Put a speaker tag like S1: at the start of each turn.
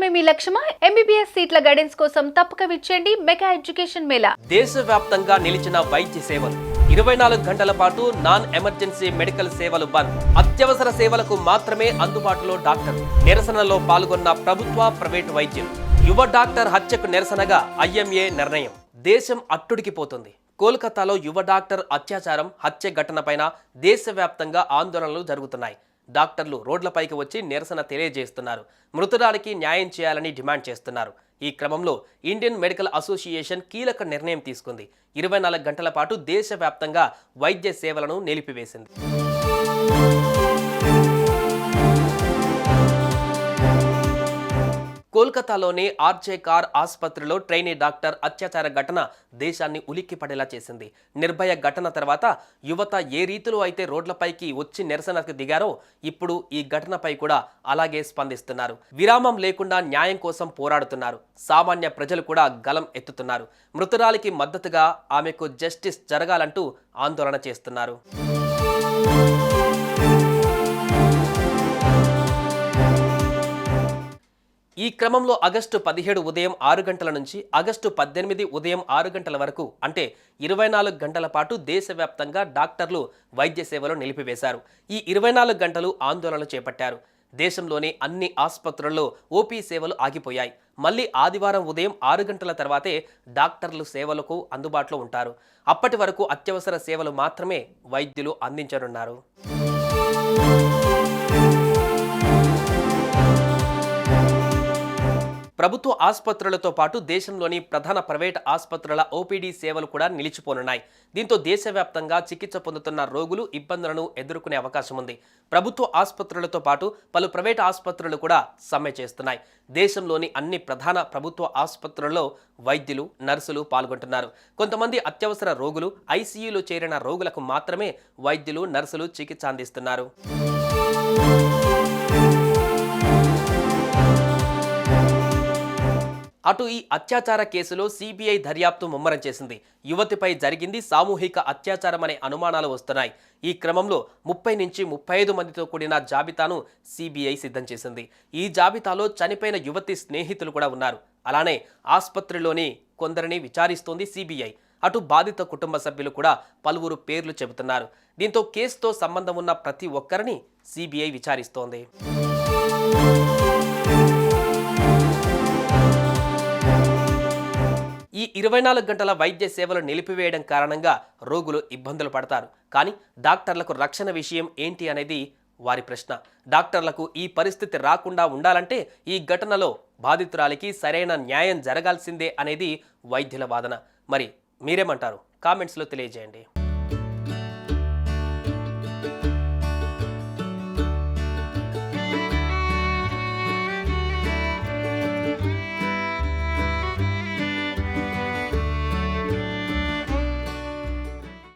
S1: చదవడమే మీ లక్ష్యమా? MBBS సీట్ల guidance కోసం తప్పక విచ్చేయండి మెగా ఎడ్యుకేషన్ మేళా.
S2: దేశవ్యాప్తంగా నిలిచిన వైద్య సేవలు. ఇరవై నాలుగు గంటల పాటు నాన్ ఎమర్జెన్సీ మెడికల్ సేవలు బంద్. అత్యవసర సేవలకు మాత్రమే అందుబాటులో డాక్టర్. నిరసనలో పాల్గొన్న ప్రభుత్వ ప్రైవేటు వైద్యం యువ డాక్టర్ హత్యకు నిరసనగా ఐఎంఏ నిర్ణయం. దేశం అట్టుడికిపోతుంది కోల్కతాలో యువ డాక్టర్ అత్యాచారం హత్య ఘటనపైన దేశవ్యాప్తంగా ఆందోళనలు జరుగుతున్నాయి. డాక్టర్లు రోడ్లపైకి వచ్చి నిరసన తెలియజేస్తున్నారు. మృతురాలికి న్యాయం చేయాలని డిమాండ్ చేస్తున్నారు. ఈ క్రమంలో ఇండియన్ మెడికల్ అసోసియేషన్ కీలక నిర్ణయం తీసుకుంది. ఇరవై నాలుగు గంటల పాటు దేశవ్యాప్తంగా వైద్య సేవలను నిలిపివేసింది. కోల్కతాలోని ఆర్జే కార్ ఆసుపత్రిలో ట్రైనీ డాక్టర్ అత్యాచార ఘటన దేశాన్ని ఉలిక్కిపడేలా చేసింది. నిర్భయ ఘటన తర్వాత యువత ఏ రీతిలో అయితే రోడ్లపైకి వచ్చి నిరసనకు దిగారో ఇప్పుడు ఈ ఘటనపై కూడా అలాగే స్పందిస్తున్నారు. విరామం లేకుండా న్యాయం కోసం పోరాడుతున్నారు. సామాన్య ప్రజలు కూడా గలం ఎత్తుతున్నారు. మృతురాలికి మద్దతుగా ఆమెకు జస్టిస్ జరగాలంటూ ఆందోళన చేస్తున్నారు. క్రమంలో ఆగస్టు పదిహేడు ఉదయం ఆరు గంటల నుంచి ఆగస్టు పద్దెనిమిది ఉదయం ఆరు గంటల వరకు అంటే ఇరవై నాలుగు గంటల పాటు దేశవ్యాప్తంగా డాక్టర్లు వైద్య సేవలు నిలిపివేశారు. ఈ ఇరవై నాలుగు గంటలు ఆందోళనలు చేపట్టారు. దేశంలోని అన్ని ఆసుపత్రుల్లో ఓపీ సేవలు ఆగిపోయాయి. మళ్ళీ ఆదివారం ఉదయం ఆరు గంటల తర్వాతే డాక్టర్లు సేవలకు అందుబాటులో ఉంటారు. అప్పటి వరకు అత్యవసర సేవలు మాత్రమే వైద్యులు అందించనున్నారు. ప్రభుత్వ ఆసుపత్రులతో పాటు దేశంలోని ప్రధాన ప్రైవేట్ ఆసుపత్రుల ఓపీడీ సేవలు కూడా నిలిచిపోనున్నాయి. దీంతో దేశవ్యాప్తంగా చికిత్స పొందుతున్న రోగులు ఇబ్బందులను ఎదుర్కొనే అవకాశం ఉంది. ప్రభుత్వ ఆసుపత్రులతో పాటు పలు ప్రైవేట్ ఆసుపత్రులు కూడా సమ్మె చేస్తున్నాయి. దేశంలోని అన్ని ప్రధాన ప్రభుత్వ ఆసుపత్రుల్లో వైద్యులు నర్సులు పాల్గొంటున్నారు. కొంతమంది అత్యవసర రోగులు ఐసీయూలో చేరిన రోగులకు మాత్రమే వైద్యులు నర్సులు చికిత్స అందిస్తున్నారు. అటు ఈ అత్యాచార కేసులో సిబిఐ దర్యాప్తు ముమ్మరం చేసింది. యువతిపై జరిగింది సామూహిక అత్యాచారం అనే అనుమానాలు వస్తున్నాయి. ఈ క్రమంలో ముప్పై నుంచి ముప్పై ఐదు మందితో కూడిన జాబితాను సిబిఐ సిద్ధం చేసింది. ఈ జాబితాలో చనిపోయిన యువతి స్నేహితులు కూడా ఉన్నారు. అలానే ఆసుపత్రిలోని కొందరిని విచారిస్తోంది సిబిఐ. అటు బాధిత కుటుంబ సభ్యులు కూడా పలువురు పేర్లు చెబుతున్నారు. దీంతో కేసుతో సంబంధం ఉన్న ప్రతి ఒక్కరిని సిబిఐ విచారిస్తోంది. ఇరవై నాలుగు గంటల వైద్య సేవలు నిలిపివేయడం కారణంగా రోగులు ఇబ్బందులు పడతారు. కానీ డాక్టర్లకు రక్షణ విషయం ఏంటి అనేది వారి ప్రశ్న. డాక్టర్లకు ఈ పరిస్థితి రాకుండా ఉండాలంటే ఈ ఘటనలో బాధితురాలికి సరైన న్యాయం జరగాల్సిందే అనేది వైద్యుల వాదన. మరి మీరేమంటారు? కామెంట్స్లో తెలియజేయండి.